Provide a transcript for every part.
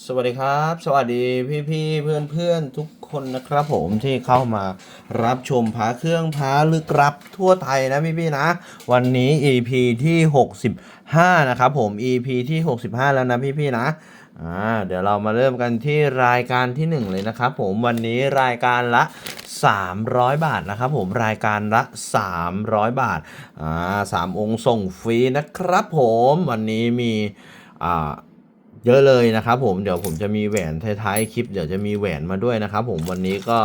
สวัสดีครับ สวัสดีพี่พี่เพื่อนเพื่อนทุกคนนะครับผมที่เข้ามารับชมพาเครื่องพาลึกลับทั่วไทยนะพี่พี่นะ วันนี้ EP ที่ 65 นะครับผม EP ที่ 65 แล้วนะพี่พี่นะอ่าเดี๋ยวเรามาเริ่มกันที่รายการที่ 1 เลยนะครับผมวันนี้รายการละ 300 บาทนะครับผมรายการละ 300 บาทอ่าสามองค์ส่งฟรีนะครับผมวันนี้มีอ่า เยอะเลยนะครับผมเดี๋ยวผมจะมีแหวนท้ายๆคลิป เดี๋ยวจะมีแหวนมาด้วยนะครับผมวันนี้ก็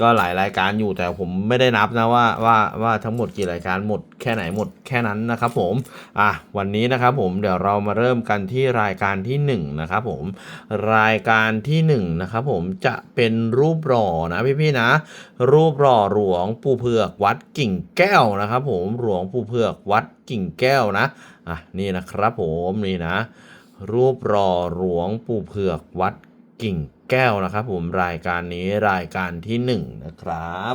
ก็หลายรายการอยู่แต่ผมไม่ได้นับนะว่าว่าว่าทั้งหมดกี่รายการหมดแค่ไหนหมดแค่นั้นนะครับผมอะวันนี้นะครับผมเดี๋ยวเรามาเริ่มกันที่รายการที่หนึ่งนะครับผมรายการที่หนึ่งนะครับผมจะเป็นรูปหล่อนะพี่ๆนะ รูปหล่อหลวงปู่เผือกวัดกิ่งแก้วนะครับผมหลวงปู่เผือกวัดกิ่งแก้วนะอะนี่นะครับผมนี่นะ รูปรอหลวงปู่เผือกวัดกิ่งแก้วนะครับ ผมรายการนี้รายการที่หนึ่งนะครับ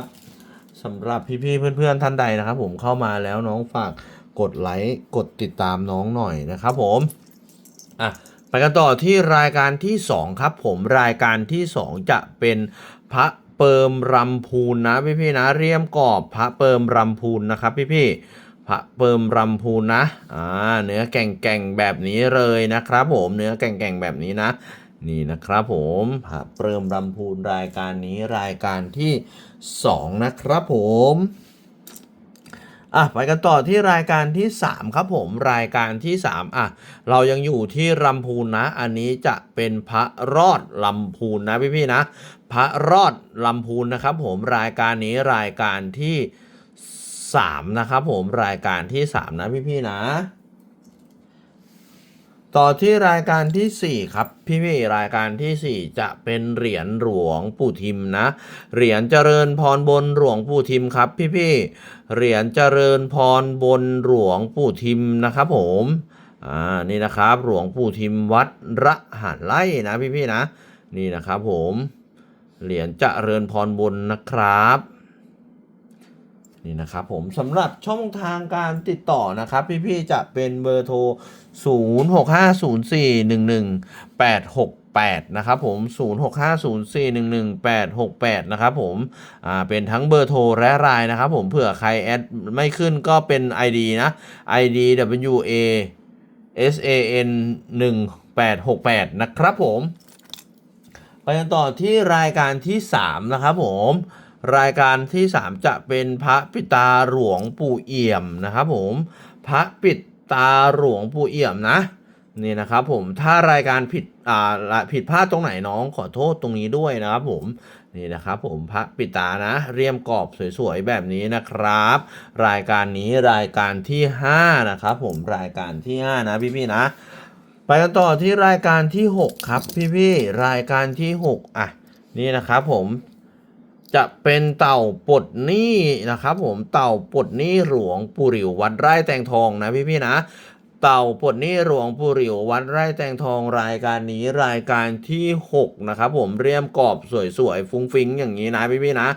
สำหรับพี่ๆเพื่อนๆท่านใดนะครับ ผมเข้ามาแล้วน้องฝากกดไลค์กดติดตามน้องหน่อยนะครับผมอะไปกันต่อที่รายการที่สองครับ ผมรายการที่สองจะเป็นพระเปิมรำพูนนะพี่ๆนะเรียมกรอบพระเปิมรำพูนนะครับพี่ๆ พระเปิมรำพูนนะอ่าเนื้อแก่งๆแบบนี้เลยนะครับผมเนื้อแก่งๆแบบนี้นะ นี่นะครับผมพระเปิมรำพูนรายการนี้รายการที่ 2 นะครับผมอะไปกันต่อที่รายการที่ 3 ครับผมรายการที่ 3 อะ เรายังอยู่ที่ลำพูนนะ อันนี้จะเป็นพระรอดลำพูนนะพี่ๆนะ พระรอดลำพูนนะครับผมรายการนี้รายการที่ 3 นะครับผมรายการที่ 3 นะพี่ๆนะ ต่อที่รายการทีสี่4 ครับ พี่ๆรายการทีสี่ 4 จะเป็นเหรียญหลวงปู่ทิมนะ เหรียญเจริญพรบนหลวงปู่ทิมครับ พี่ๆเหรียญเจริญพรบนหลวงปู่ทิมนะครับ ผมอ่านี่นะครับหลวงปู่ทิมวัดระหารไล่นะพี่ๆนะ นี่นะครับผมเหรียญเจริญพรบนนะครับ นี่นะครับผมสำหรับช่องทางการติดต่อนะครับ พี่ๆจะเป็นเบอร์โทร 0650411868 นะครับผม 0650411868 นะครับผมอ่าเป็นทั้งเบอร์โทรและไลน์นะครับผมเผื่อใครแอดไม่ขึ้นก็เป็น ID นะ ID WA SAN 1868 นะครับผม ไปกันต่อที่รายการที่ 3 นะครับผม รายการที่ 3 จะเป็นพระปิตาหลวงปู่เอี่ยมนะครับผมพระปิตาหลวงปู่เอี่ยมนะนี่นะครับผมถ้ารายการผิดอ่าละผิดพลาดตรงไหนน้องขอโทษตรงนี้ด้วยนะครับผมนี่นะครับผมพระปิตานะเรียมกรอบสวยๆแบบนี้นะครับ รายการนี้รายการที่ 5 นะครับผมรายการที่ 5 นะพี่ๆนะ ไปกันต่อที่รายการที่ 6 ครับพี่ๆรายการที่ 6 อะนี่นะครับผม จะเป็นเต่าปลดหนี้นะครับผมเต่าปลดหนี้หลวงปู่หลิววัดไร่แตงทองนะพี่ๆนะเต่าปลดหนี้หลวงปู่หลิววัดไร่แตงทองรายการนี้รายการที่6นะครับผมเรียมกรอบสวยๆฟุ้งฟิ้งอย่างนี้นะพี่ๆนะ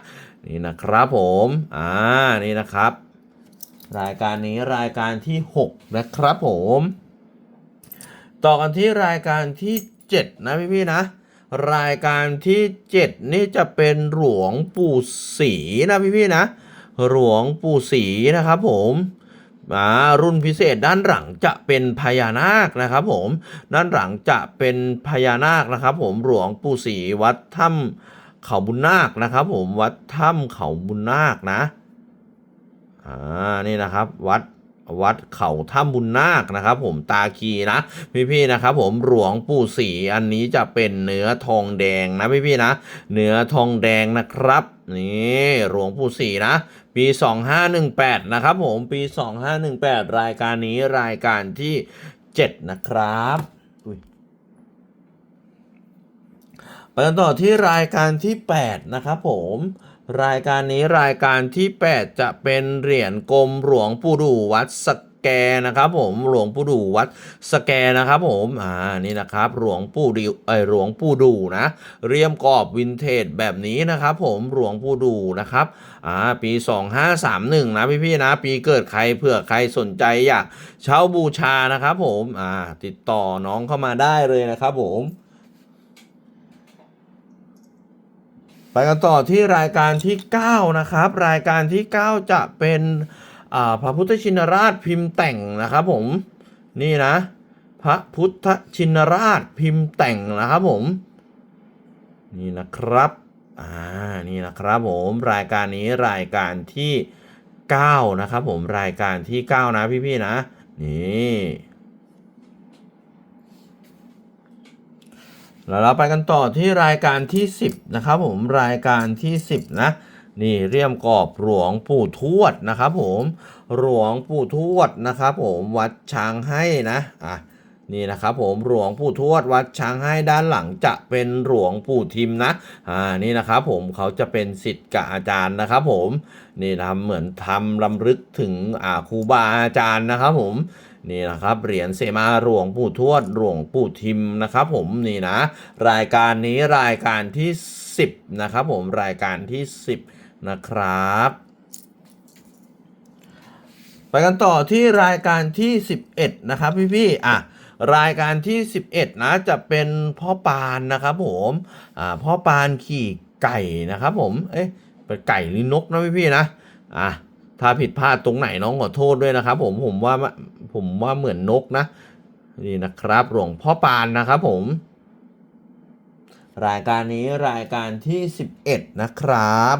นี่นะครับผมอ่านี่นะครับ รายการนี้รายการที่ 6 นะครับผม ต่อกันที่รายการที่ 7 นะพี่ๆนะ รายการที่ 7 นี่จะเป็นหลวงปู่ศรีนะพี่ๆนะ หลวงปู่ศรีนะครับผมอ่ารุ่นพิเศษด้านหลังจะเป็นพญานาคนะครับผมด้านหลังจะเป็นพญานาคนะครับ ผมหลวงปู่ศรีวัดถ้ำเขาบุญนาคนะครับ ผมวัดถ้ำเขาบุญนาคนะอ่านี่นะครับ วัด วัดเขาถ้ำบุญนาคนะครับ ผมตาคีนะพี่ๆนะครับ ผมหลวงปู่ศรีอันนี้จะเป็นเนื้อทองแดงนะพี่ๆนะ เนื้อทองแดงนะครับนี่หลวงปู่ศรีนะ ปี 2518 นะครับผมปี 2518 รายการนี้รายการที่ 7 นะครับไปต่อที่รายการที่ 8 นะครับผม รายการนี้รายการที่ 8 จะเป็นเหรียญกลมหลวงปู่ดูวัดสแกนะครับผมหลวงปู่ดูวัดสแกนะครับผมอ่านี่นะครับหลวงปู่ดิวเอหลวงปู่ดูนะเรียมกรอบวินเทจแบบนี้นะครับผมหลวงปู่ดูนะครับอ่าปี 2531 นะพี่ๆนะ ปีเกิดใครเผื่อใครสนใจอยากเช่าบูชานะครับผมอ่าติดต่อน้องเข้ามาได้เลยนะครับผม ไปกันต่อที่รายการที่ 9 นะครับ รายการที่ 9 จะเป็นพระพุทธชินราชพิมพ์แต่งนะครับผมนี่นะ พระพุทธชินราชพิมพ์แต่งนะครับผม นี่นะครับอ่านี่นะครับผมรายการนี้รายการที่ 9 นะครับผมรายการที่ 9 นะพี่ๆนะนี่ แล้วเราไปกันต่อที่รายการที่ 10 นะครับผมรายการที่ 10 นะ นี่เรียมกรอบหลวงปู่ทวดนะครับผมหลวงปู่ทวดนะครับผมวัดช้างให้นะอะนี่นะครับผมหลวงปู่ทวดวัดช้างให้ด้านหลังจะเป็นหลวงปู่ทิมนะอ่านี่นะครับผมเขาจะเป็นสิทธิ์กับอาจารย์นะครับผมนี่ทำเหมือนทำลำลึกถึงอ่าครูบาอาจารย์นะครับผม นี่นะครับเหรียญเสมาหลวงปู่ทวดหลวงปู่ทิมนะครับผมนี่นะ รายการนี้รายการที่ 10นะครับผมรายการที่ 10 นะครับไปกันต่อที่รายการที่ 11 นะครับพี่ๆอะรายการที่ 11 นะจะเป็นพ่อปานนะครับผมอ่าพ่อปานขี่ไก่นะครับผมเอ๊ะเป็นไก่หรือนกนะพี่ๆนะอะ ถ้าผิดพลาดตรงไหนน้องขอโทษด้วยนะครับ ผมผมว่าผมว่าเหมือนนกนะ นี่นะครับ หลวงพ่อปานนะครับผม รายการนี้รายการที่ 11 นะครับ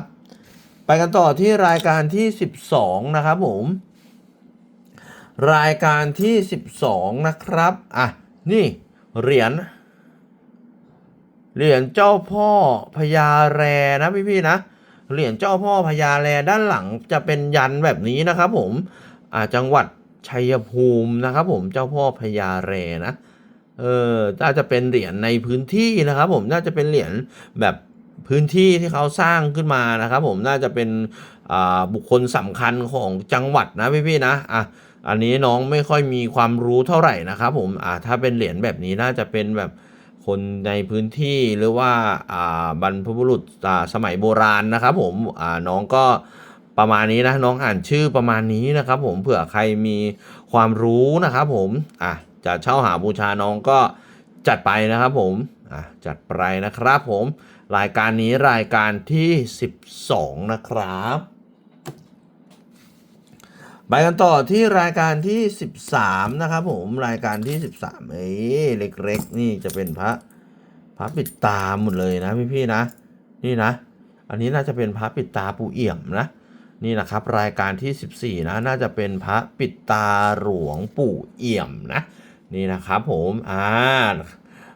ไปกันต่อที่รายการที่ 12 นะครับผม รายการที่ 12 นะครับ อะ นี่เหรียญเหรียญเจ้าพ่อพญาแรนะพี่ๆนะ เหรียญเจ้าพ่อพญาแลด้านหลังจะเป็นยันแบบนี้นะครับผมอ่าจังหวัดชัยภูมินะครับผมเจ้าพ่อพญาแลนะเออน่าจะเป็นเหรียญในพื้นที่นะครับผมน่าจะเป็นเหรียญแบบพื้นที่ที่เขาสร้างขึ้นมานะครับ ผมน่าจะเป็นอ่าบุคคลสำคัญของจังหวัดนะพี่ๆนะอะอันนี้น้องไม่ค่อยมีความรู้เท่าไหร่นะครับผมอ่าถ้าเป็นเหรียญแบบนี้น่าจะเป็นแบบ คนในพื้นที่หรือว่าบรรพบุรุษสมัยโบราณนะครับ ผมน้องก็ประมาณนี้นะน้องอ่านชื่อประมาณนี้นะครับผมเผื่อใครมีความรู้นะครับผมอะจะเช่าหาบูชาน้องก็จัดไปนะครับผมอะจัดไปนะครับผมรายการนี้รายการที่ 12 นะครับ ไปกันต่อที่รายการที่ 13 นะครับผมรายการที่ 13เอ้เล็กๆ นี่จะเป็นพระพระปิดตาหมดเลยนะพี่ๆนะ นี่นะ อันนี้น่าจะเป็นพระปิดตาปูเอี่ยมนะ นี่นะครับ รายการที่ 14 นะ น่าจะเป็นพระปิดตาหลวงปู่เอี่ยมนะ นี่นะครับผมอ่า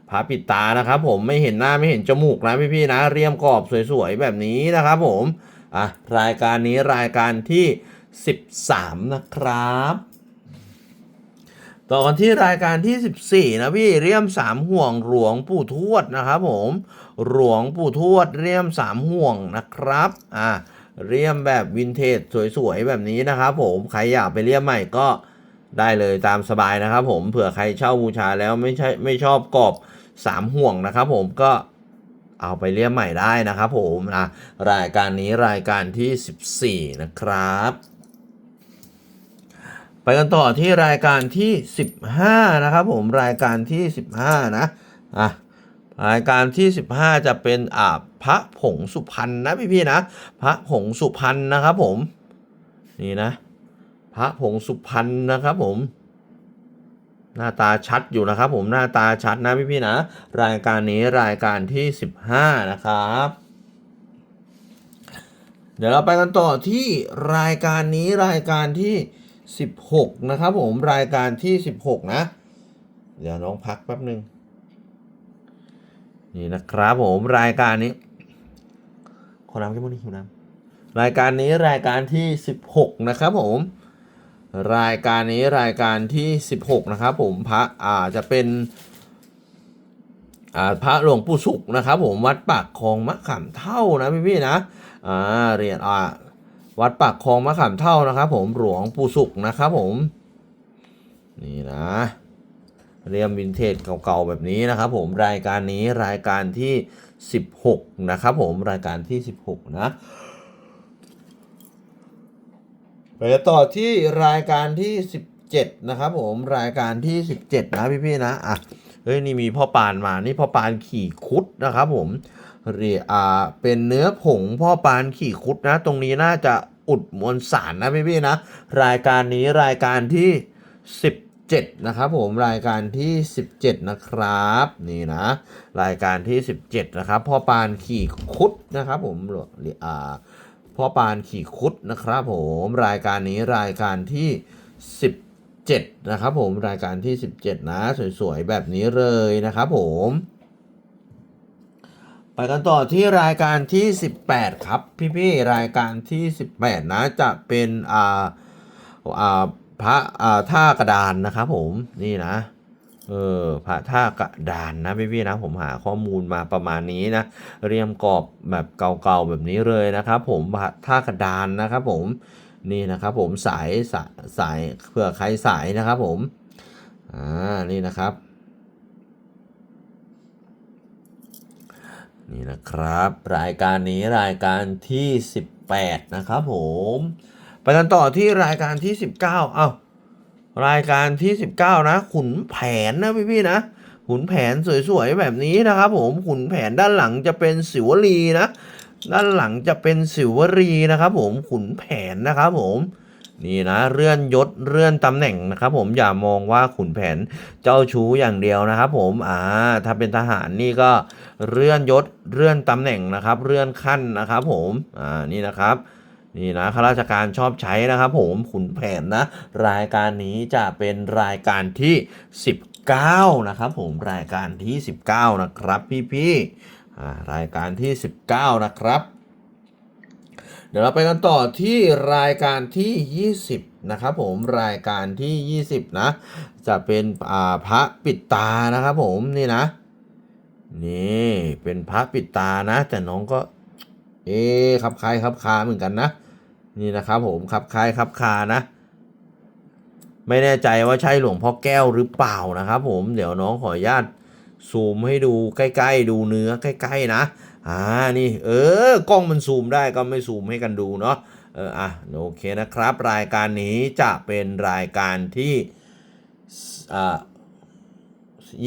พระปิดตานะครับ ผมไม่เห็นหน้าไม่เห็นจมูกนะพี่ๆนะ เรียมกรอบสวยๆแบบนี้นะครับ ผมอะรายการนี้รายการที่ 13 นะครับ ต่อกันที่รายการที่ 14 นะพี่เรียมสามห่วงหลวงปู่ทวดนะครับผมหลวงปู่ทวดเรียมสามห่วงนะครับอ่าเรียมแบบวินเทจสวยๆ แบบนี้นะครับผมใครอยากไปเรียมใหม่ก็ได้เลยตามสบายนะครับผมเผื่อใครเช่าบูชาแล้วไม่ใช่ไม่ชอบกรอบสามห่วงนะครับผมก็เอาไปเรียมใหม่ได้นะครับผมนะรายการนี้รายการที่ 14 นะครับ ไปกันต่อที่รายการที่ 15 นะครับผมรายการที่ 15 นะอะรายการที่ 15 จะเป็นอ่าพระผงสุพรรณนะพี่ๆนะ พระผงสุพรรณนะครับผม นี่นะ พระผงสุพรรณนะครับผม หน้าตาชัดอยู่นะครับ ผมหน้าตาชัดนะพี่ๆนะ รายการนี้รายการที่ 15 นะครับเดี๋ยวเราไปกันต่อที่รายการนี้รายการที่ 16 นะครับผมรายการที่ 16 นะ เดี๋ยวน้องพักแป๊บหนึ่งนี่นะครับผมรายการนี้ขอน้ำแค่พวกนี้หิวน้ำรายการนี้รายการที่ 16 นะครับผม รายการนี้รายการที่ 16 นะครับผมพระอาจะเป็นอ่าพระหลวงปู่สุขนะครับผมวัดปากคลองมะขามเท่านะพี่ๆนะอ่าเรียนอ่า วัดปากคลองมะขามเท่านะครับ ผมหลวงปู่สุขนะครับ ผม นี่นะเรียมวินเทจเก่าๆแบบนี้นะครับ ผมรายการนี้รายการที่ 16 นะครับ ผมรายการที่ 16 นะไปต่อที่รายการที่ 17 นะครับผมรายการที่ 17 นะพี่ๆนะอะเฮ้ยนี่มีพ่อปานมานี่พ่อปานขี่คุดนะครับ ผม เรียอ่าเป็นเนื้อผงพ่อปานขี่คุดนะ ตรงนี้น่าจะอุดมวลสารนะพี่ๆนะ รายการนี้รายการที่ 17 นะครับผมรายการที่ 17 นะครับ นี่นะ รายการที่ 17 นะครับพ่อปานขี่คุดนะครับผมหรืออ่าพ่อปานขี่คุดนะครับผมรายการนี้รายการที่ 17 นะครับผมรายการที่ 17 นะ สวยๆ แบบนี้เลยนะครับผม กันต่อที่รายการที่ 18 ครับ พี่ๆรายการที่ 18 นะจะเป็นอ่าอ่าพระอ่าท่ากระดานนะครับผมนี่นะเออพระท่ากระดานนะพี่ๆนะผมหาข้อมูลมาประมาณนี้นะเรียมกรอบแบบเก่าๆแบบนี้เลยนะครับ ผมพระท่ากระดานนะครับผมนี่นะครับผมสายสายสายเผื่อใครสายนะครับผมอ่านี่นะครับ นี่นะครับ รายการนี้รายการที่ 18 นะครับผมไปกันต่อที่รายการที่ 19 เอ้ารายการที่ 19 นะ ขุนแผนนะพี่ๆนะขุนแผนสวยๆแบบนี้นะครับผมขุนแผนด้านหลังจะเป็นสิวลีนะ ด้านหลังจะเป็นสิวรีนะครับผมขุนแผนนะครับผม นี่นะเลื่อนยศเลื่อนตำแหน่งนะครับผมอย่ามองว่าขุนแผนเจ้าชู้อย่างเดียวนะครับผมอ่าถ้าเป็นทหารนี่ก็เลื่อนยศเลื่อนตำแหน่งนะครับเลื่อนขั้นนะครับผมอ่านี่นะครับนี่นะข้าราชการชอบใช้นะครับผมขุนแผนนะ รายการนี้จะเป็นรายการที่ 19 นะครับผมรายการที่ 19 นะครับพี่ๆรายการที่ 19 นะครับ เดี๋ยวเราไปกันต่อที่รายการที่ 20 นะครับผมรายการที่ 20 นะ จะเป็นอ่าพระปิดตานะครับผมนี่นะ นี่เป็นพระปิดตานะ แต่น้องก็ เอ๊ะคับคลายคับคาเหมือนกันนะ นี่นะครับผมคับคลายคับคานะ ไม่แน่ใจว่าใช่หลวงพ่อแก้วหรือเปล่านะครับผมเดี๋ยวน้องขออนุญาต ซูมให้ดูใกล้ๆ ดูเนื้อใกล้ๆนะอ่านี่เออกล้องมันซูมได้ก็ไม่ซูมให้กันดูเนาะเอออะโอเคนะครับ รายการนี้จะเป็นรายการที่อ่า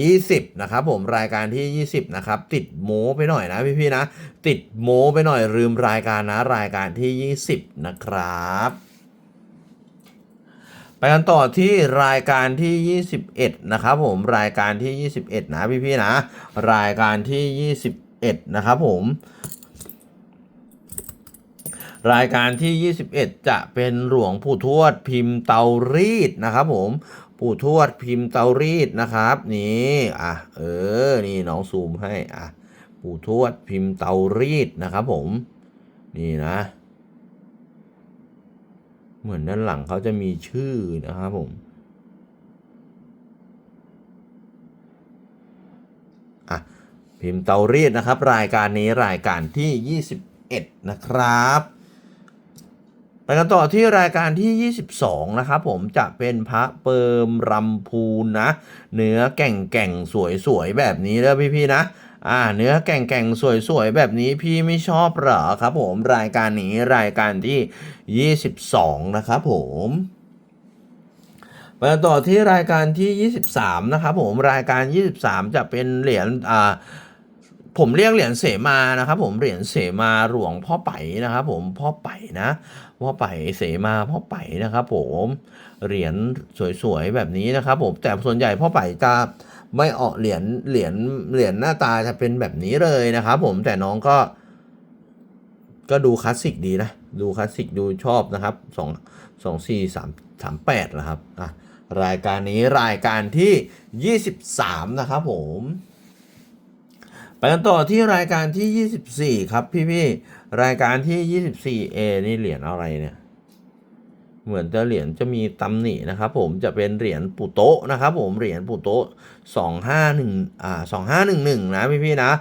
20 นะครับผมรายการที่ 20 นะครับ ติดโม้ไปหน่อยนะพี่ๆนะ ติดโม้ไปหน่อยลืมรายการนะ รายการที่ 20 นะครับ กันต่อที่รายการที่ 21 นะครับผมรายการที่ 21 นะพี่ๆนะ รายการที่ 21 นะครับผม รายการที่ 21 จะเป็นหลวงปู่ทวดพิมพ์เตารีดนะครับผมปู่ทวดพิมพ์เตารีดนะครับนี่อะเออนี่น้องซูมให้อะปู่ทวดพิมพ์เตารีดนะครับผม นี่นะ เหมือนด้านหลังเขาจะมีชื่อนะครับผม อะ พิมพ์เตารีดนะครับ รายการนี้รายการที่ 21 นะครับไปกันต่อที่รายการที่ 22 นะครับผมจะเป็นพระเปิมรำพูนนะ เนื้อแก่งแก่งสวยสวยๆ แบบนี้แล้วพี่ๆนะ อ่าเนื้อแก่งแก่งสวยๆ แบบนี้พี่ไม่ชอบเหรอครับผมรายการนี้รายการที่ 22 นะครับผมไปต่อที่รายการที่ 23 นะครับผมรายการ 23 จะเป็นเหรียญอ่าผมเรียกเหรียญเสมานะครับผมเหรียญเสมาหลวงพ่อไปนะครับผมพ่อไปนะพ่อไปเสมาพ่อไปนะครับผมเหรียญสวยๆแบบนี้นะครับผมแต่ส่วนใหญ่พ่อไปจะ ไม่ออกเหรียญเหรียญเหรียญหน้าตาจะเป็นแบบนี้เลยนะครับผมแต่น้องก็ ก็ดูคลาสสิกดีนะ ดูคลาสสิกดูชอบนะครับสองสองสี่สามสามแปดนะครับอะรายการนี้รายการที่ 23 นะครับผมไปกันต่อที่รายการที่ 24 ครับพี่ๆรายการที่ 24เอนี่เหรียญอะไรเนี่ย เหมือนจะเหรียญจะมีตำหนินะครับผมจะเป็นเหรียญปู่โตะนะครับผมเหรียญปู่โต๊ะ251อ่า2511นะพี่ๆนะ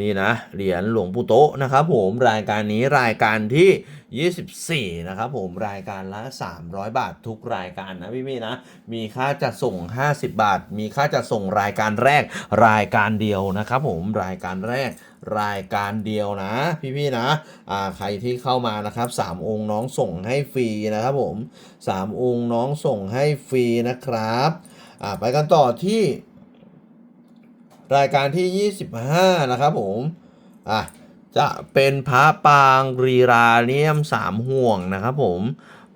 นี่นะเหรียญหลวงปู่โตะนะครับผมรายการนี้รายการที่ 24 นะครับผมรายการละ 300 บาททุกรายการนะพี่พี่นะ มีค่าจัดส่ง 50 บาท มีค่าจัดส่งรายการแรกรายการเดียวนะครับผมรายการแรก รายการเดียวนะ พี่ๆนะอ่าใครที่เข้ามานะครับ3องค์น้องส่งให้ฟรีนะครับผม3องค์น้องส่งให้ฟรีนะครับอ่าไปกันต่อที่ รายการที่ 25 นะครับผมอะจะเป็นพระปางรีราเรียมสามห่วงนะครับผม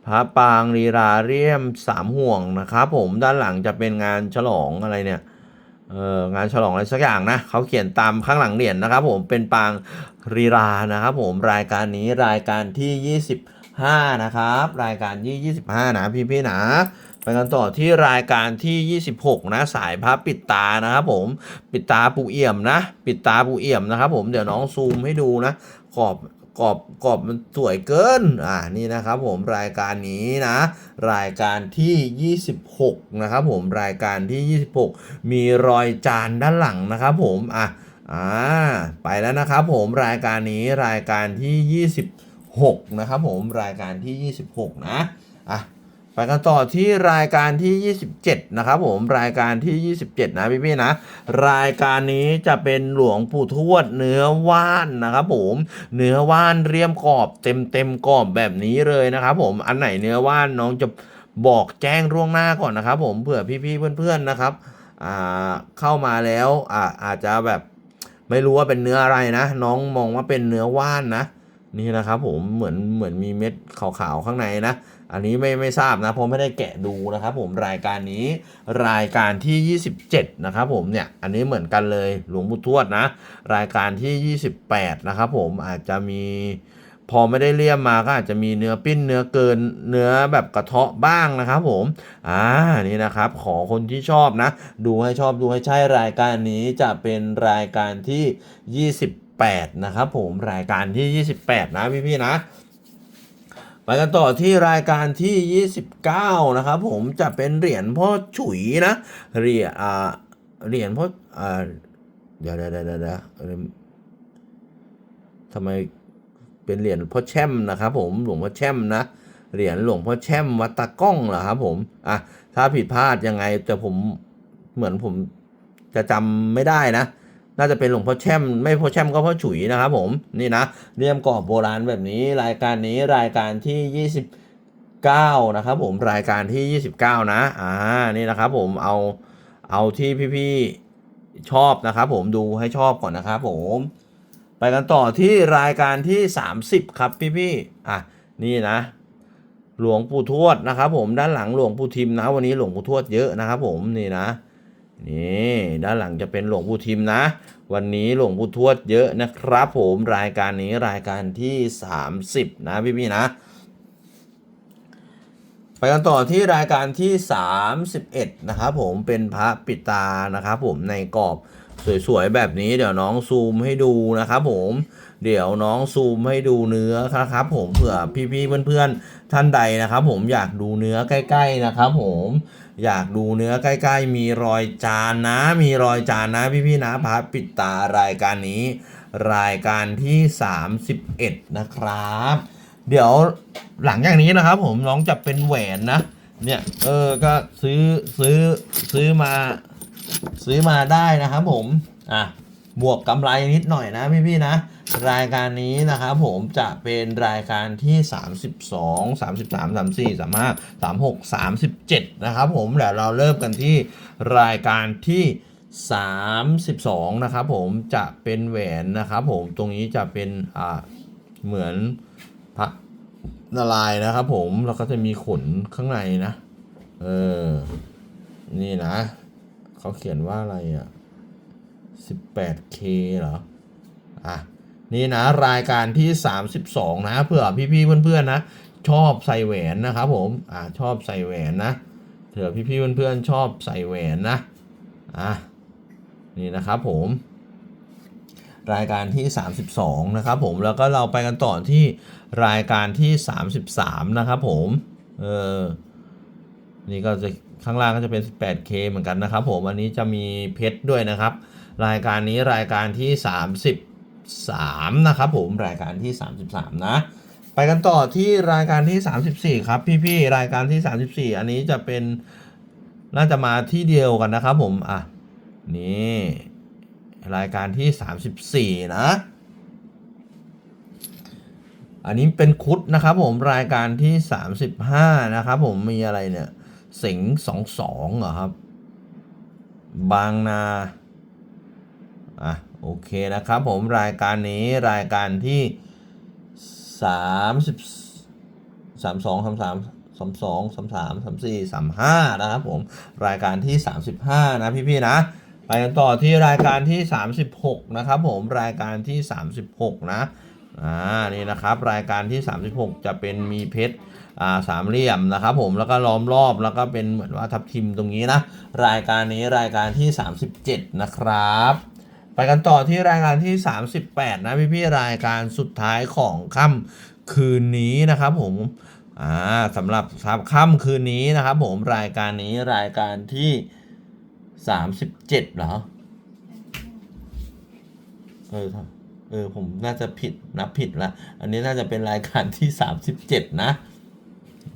พระปางรีราเรียมสามห่วงนะครับผมด้านหลังจะเป็นงานฉลองอะไรเนี่ย เอองานฉลองอะไรสักอย่างนะเขาเขียนตามข้างหลังเหรียญนะครับผมเป็นปางรีรานะครับผมรายการนี้รายการที่ 25 นะครับ รายการที่25 นะพี่ๆนะไปกันต่อที่รายการที่ 26 นะ สายพระปิดตานะครับผมปิดตาปูเอี่ยมนะ ปิดตาปูเอี่ยมนะครับผมเดี๋ยวน้องซูมให้ดูนะกรอบ กรอบกรอบมันสวยเกิน อ่า นี่นะครับผมรายการนี้นะ รายการที่ 26 นะครับผมรายการที่ 26 มีรอยจานด้านหลังนะครับผม อะ อ่า ไปแล้วนะครับผมรายการนี้รายการที่ 26 นะครับผมรายการที่ 26 นะ อะ ไปกันต่อที่รายการที่ 27 นะครับผมรายการที่ 27 นะพี่ๆนะ รายการนี้จะเป็นหลวงปู่ทวดเนื้อว่านนะครับผมเนื้อว่านเรียมกรอบเต็มเต็มๆกรอบแบบนี้เลยนะครับผมอันไหนเนื้อว่านน้องจะบอกแจ้งล่วงหน้าก่อนนะครับ ผมเผื่อพี่ๆเพื่อนๆนะครับอ่าเข้ามาแล้วอ่าอาจจะแบบไม่รู้ว่าเป็นเนื้ออะไรนะ น้องมองว่าเป็นเนื้อว่านนะ นี่นะครับผมเหมือนเหมือนมีเม็ดขาวๆข้างในนะ อันนี้ไม่ไม่ทราบนะเพราะไม่ได้แกะดูนะครับผมรายการนี้รายการที่ 27 นะครับผมเนี่ยอันนี้เหมือนกันเลยหลวงปู่ทวดนะ รายการที่ 28 นะครับผมอาจจะมีพอไม่ได้เลี่ยมมาก็อาจจะมีเนื้อปิ้นเนื้อเกินเนื้อแบบกระเทาะบ้างนะครับผมอ่านี่นะครับ ขอคนที่ชอบนะ ดูให้ชอบดูให้ใช่รายการนี้จะเป็นรายการที่ 28 นะครับผมรายการที่ 28 นะพี่ๆนะ ไปกันต่อที่รายการที่ 29 นะครับผมจะเป็นเหรียญพ่อฉุยนะเหรียญอ่าเหรียญพ่ออ่าเดี๋ยวเดี๋ยวเดี๋ยวเด้อทำไมเป็นเหรียญพ่อแช่มนะครับผมหลวงพ่อแช่มนะเหรียญหลวงพ่อแช่มวัดตะก้องเหรอครับผมอะถ้าผิดพลาดยังไงแต่ผมเหมือนผมจะจำไม่ได้นะ น่าจะเป็นหลวงพ่อแช่ม ไม่พ่อแช่มก็พ่อฉุยนะครับผมนี่นะเรียมกรอบโบราณแบบนี้รายการนี้รายการที่ 29 นะครับผมรายการที่ 29 นะอ่านี่นะครับผมเอาเอาที่พี่ๆชอบนะครับผมดูให้ชอบก่อนนะครับผมไปกันต่อที่รายการที่ 30 ครับพี่ๆอะนี่นะหลวงปู่ทวดนะครับผมด้านหลังหลวงปู่ทิมนะวันนี้หลวงปู่ทวดเยอะนะครับผมนี่นะ นี่ด้านหลังจะเป็นหลวงปู่ทิมนะ วันนี้หลวงปู่ทวดเยอะนะครับ ผมรายการนี้รายการที่ 30 นะพี่ๆนะ ไปกันต่อที่รายการที่ 31 นะครับผมเป็นพระปิตานะครับผมในกรอบสวยๆแบบนี้เดี๋ยวน้องซูมให้ดูนะครับผมเดี๋ยวน้องซูมให้ดูเนื้อครับผมเผื่อพี่ๆเพื่อนๆท่านใดนะครับ ผมอยากดูเนื้อใกล้ ๆนะครับ ผม อยากดูเนื้อใกล้ ๆ มีรอยจานนะ มีรอยจานนะพี่ๆนะพระปิดตารายการนี้ รายการที่ 31 นะครับ เดี๋ยวหลังจากนี้นะครับ ผมน้องจะเป็นแหวนนะ เนี่ยเออก็ซื้อซื้อซื้อมา ซื้อมาได้นะครับผมอะ บวกกำไรนิดหน่อยนะพี่ๆนะ รายการนี้นะครับผมจะเป็นรายการที่ 32 33 34 35 36 37 นะครับผมเดี๋ยวเราเริ่มกันที่รายการที่32นะครับผมจะเป็นแหวนนะครับผมตรงนี้จะเป็นอ่าเหมือนพระนารายณ์นะครับผมแล้วก็จะมีขนข้างในนะ เออ นี่นะ เขาเขียนว่าอะไรอะ 18K เหรอ อะ นี่นะ รายการที่ 32 นะเผื่อพี่ๆเพื่อนๆนะ ชอบใส่แหวนนะครับผม อ่าชอบใส่แหวนนะเผื่อพี่ๆเพื่อนๆชอบใส่แหวนนะ อะ นี่นะครับผม รายการที่ 32 นะครับผม แล้วก็เราไปกันต่อที่รายการที่ 33 นะครับผม เออ นี่ก็จะข้างล่างก็จะเป็น 18K เหมือนกันนะครับผม อันนี้จะมีเพชรด้วยนะครับ รายการนี้รายการที่ 33 นะครับผมรายการที่ 33 นะ ไปกันต่อที่รายการที่ 34 ครับ พี่ๆรายการที่ 34 อันนี้จะเป็นน่าจะมาที่เดียวกันนะครับผมอะนี่รายการที่ 34 นะ อันนี้เป็นคุดนะครับผมรายการที่ 35 นะครับผมมีอะไรเนี่ย สิงสองสองเหรอครับ บางนา โอเคนะครับผมรายการนี้รายการที่ 30 32 33 32 33 34 35 นะครับผมรายการที่ 35 นะพี่ๆนะ ไปกันต่อที่รายการที่ 36 นะครับผมรายการที่ 36 นะอ่านี่นะครับรายการที่ 36 จะเป็นมีเพชรอ่าสามเหลี่ยมนะครับผมแล้วก็ล้อมรอบแล้วก็เป็นเหมือนว่าทับทิมตรงนี้นะ รายการนี้รายการที่ 37 นะครับ ไปกันต่อที่รายการที่ 38 นะพี่พี่รายการสุดท้ายของค่ำคืนนี้นะครับผมอ่าสำหรับค่ำคืนนี้นะครับผมรายการนี้รายการที่ 37เหรอเออเออผมน่าจะผิดนับผิดละอันนี้น่าจะเป็นรายการที่ 37 นะ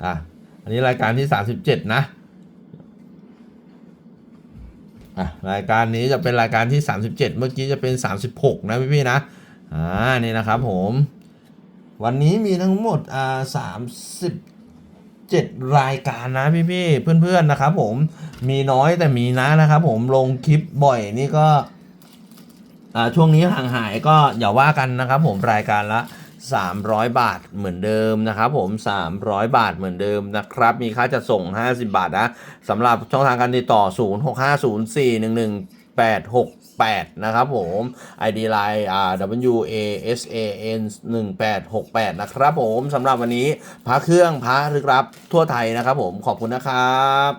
อะอันนี้รายการที่ 37 นะ อะรายการนี้จะเป็นรายการที่ 37 เมื่อกี้จะเป็น 36 นะพี่ๆนะอ่านี่นะครับผม วันนี้มีทั้งหมดอ่า37รายการนะพี่ๆเพื่อนๆนะครับผมมีน้อยแต่มีนะนะครับผมลงคลิปบ่อยนี่ก็อ่าช่วงนี้ห่างหายก็อย่าว่ากันนะครับผมรายการละ 300 บาทเหมือนเดิมนะครับผม 300 บาทเหมือนเดิมนะครับ มีค่าจัดส่ง 50 บาทนะสำหรับช่องทางการติดต่อ 0650411868 นะครับผม ID Line อ่า W A S A N 1868 นะครับผมสำหรับวันนี้พระเครื่องพระลึกลับทั่วไทยนะครับผมขอบคุณนะครับ